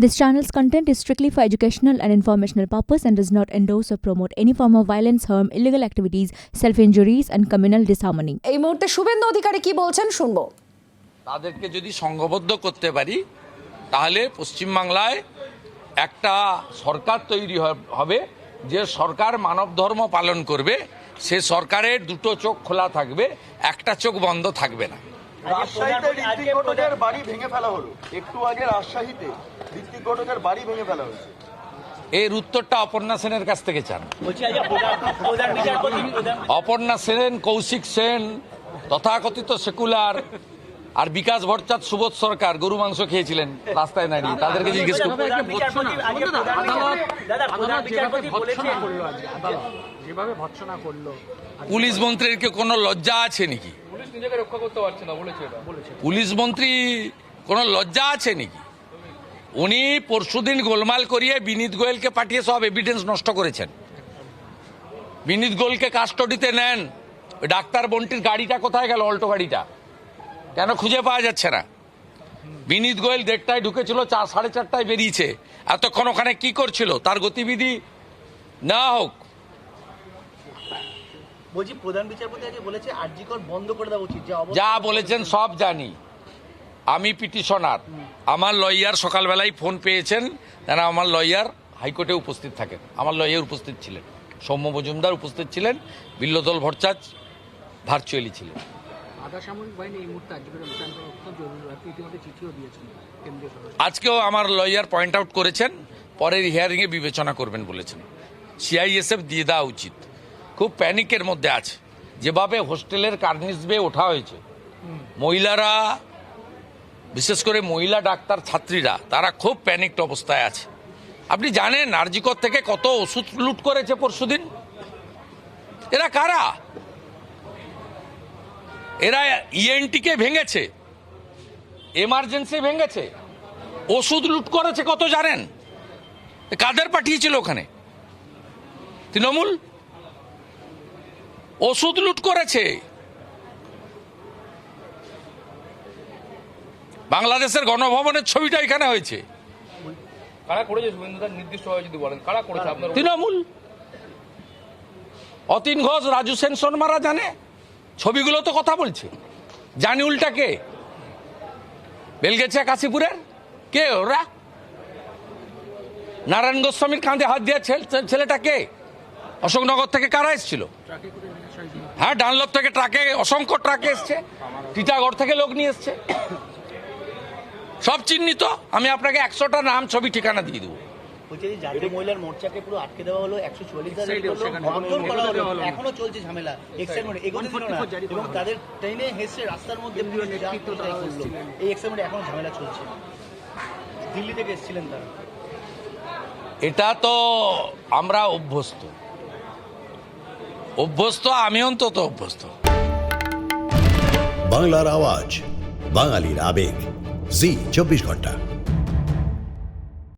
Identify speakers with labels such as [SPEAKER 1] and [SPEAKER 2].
[SPEAKER 1] This channel's content is strictly for educational and informational purpose and does not endorse or promote any form of violence, harm, illegal activities, self-injuries and communal disharmony.
[SPEAKER 2] এই মুহূর্তে শুভেন্দু অধিকারী কি বলছেন শুনব
[SPEAKER 3] তাদেরকে যদি সংঘবদ্ধ করতে পারি তাহলে পশ্চিমবাংলায় একটা সরকার তৈরি হবে যে সরকার মানব ধর্ম পালন করবে সে সরকারের দুটো চোখ খোলা থাকবে একটা চোখ বন্ধ থাকবে না
[SPEAKER 4] রাজশাহীতে ঋত্বিক ঘটকের বাড়ি ভেঙে ফেলা হলো। একটু আগে রাজশাহীতে ঋত্বিক ঘটকের বাড়ি ভেঙে ফেলা হয়েছে।
[SPEAKER 3] এর উত্তরটা অপর্ণা সেনের কাছ থেকে চান। অপর্ণা সেন কৌশিক সেন তথাকথিত সেকুলার আর বিকাশ ভট্টাচার্য সুবোধ সরকার গরু মাংস খেয়েছিলেন রাস্তায় দাঁড়িয়ে তাদেরকে জিজ্ঞেস পুলিশ মন্ত্রীর কি কোনো লজ্জা আছে নাকি?
[SPEAKER 5] নিজেকে রক্ষা করতে পারছে না বলেছে এটা। বলেছে।
[SPEAKER 3] পুলিশ মন্ত্রী কোনো লজ্জা আছে নাকি? উনি পরশুদিন গোলমাল করিয়ে বিনীত গোয়েলকে পাঠিয়ে সব এভিডেন্স নষ্ট করেছেন। বিনীত গোয়েলকে কাস্টডিতে নেন। ওই ডাক্তার বন্টির গাড়িটা কোথায় গেল অল্টো গাড়িটা? কেন খুঁজে পাওয়া যাচ্ছে না? বিনীত গোয়েল দেড়টায় ঢুকেছিল চার সাড়ে চারটায় বেরিয়েছে। এতক্ষণ ওখানে কি করছিল? তার গতিবিধি? না হোক।
[SPEAKER 6] বলছি প্রধান বিচারপতি আজকে বলেছে আরজিকর বন্ধ করে দেওয়া উচিত যা
[SPEAKER 3] বলেছেন সব জানি। আমি পিটিশনার। আমার লয়ার সকালবেলায় ফোন পেয়েছেন তারা আমার লয়ার হাইকোর্টে উপস্থিত থাকেন। আমার লয়ার উপস্থিত ছিলেন। সৌম্য মজুমদার উপস্থিত ছিলেন বিল্লদল ভট্টাচ ভার্চুয়ালি ছিলেন। আজকেও আমার লয়ার পয়েন্ট আউট করেছেন পরের হিয়ারিংয়ে বিবেচনা করবেন বলেছেন। সিআইএসএফ দিয়ে দেওয়া উচিত। খুব প্যানিকের মধ্যে আছে। যেভাবে হোস্টেলের কার্নিস বেয়ে ওঠা হয়েছে। মহিলারা, বিশেষ করে মহিলা ডাক্তার ছাত্রীরা, তারা খুব প্যানিকড অবস্থায় আছে। আপনি জানেন আরজিকর থেকে কত ওষুধ লুট করেছে পরশুদিন? এরা কারা? এরা ইএনটিকে ভেঙেছে। এমার্জেন্সি ভেঙেছে। ওষুধ লুট করেছে কত জানেন? কাদের পাঠিয়েছিল ওখানে? তৃণমূল? ওষুধ লুট করেছে। বাংলাদেশের গণভবনের ছবিটা এখানে হয়েছে। তৃণমূল। অতীন ঘোষ রাজু সেন শর্মারা জানে? ছবিগুলো তো কথা বলছে। জানি উল্টা কে বেলগেছে কাশীপুরের? কে ওরা? নারায়ণ গোস্বামীর কাঁধে হাত দিয়ে ছেলেটা কে? অশোকনগর থেকে কারা এসেছিল হ্যাঁ ডানলপ থেকে ট্রাকে অসংখ্য ট্রাকে এসছে টিটাগড় থেকে লোক নিয়ে এসছে সব চিহ্নিত আমি আপনাকে একশোটা নাম ছবি ঠিকানা দিয়ে দেবো
[SPEAKER 6] বলছে যে জাতীয় মহিলার মোর্চাকে পুরো আটকে দেওয়া হলো একশো চল্লিশ হাজার
[SPEAKER 5] Excited সেখানে।
[SPEAKER 6] মারধর করা হলো
[SPEAKER 5] হলো।
[SPEAKER 6] এখনও চলছে ঝামেলা এক্সাইটমেন্ট এগোতে দিল না
[SPEAKER 5] 144 জারি করা
[SPEAKER 6] এবং
[SPEAKER 5] হলো।
[SPEAKER 6] তাদের ট্রেনে হেসে রাস্তার মধ্যে
[SPEAKER 5] কেন্দ্রীয়
[SPEAKER 6] পুলিশ যা
[SPEAKER 5] নেতৃত্ব
[SPEAKER 6] তাই
[SPEAKER 5] তারা
[SPEAKER 6] করল।
[SPEAKER 5] এসেছিলেন।
[SPEAKER 6] এই এক্সাইটমেন্ট এখনও ঝামেলা চলছে দিল্লি থেকে এসেছিলেন তারা
[SPEAKER 3] এটা তো আমরা অভ্যস্ত অভ্যস্ত আমি অন্তত অভ্যস্ত।
[SPEAKER 7] বাংলার আওয়াজ বাঙালির আবেগ। জি চব্বিশ ঘণ্টা।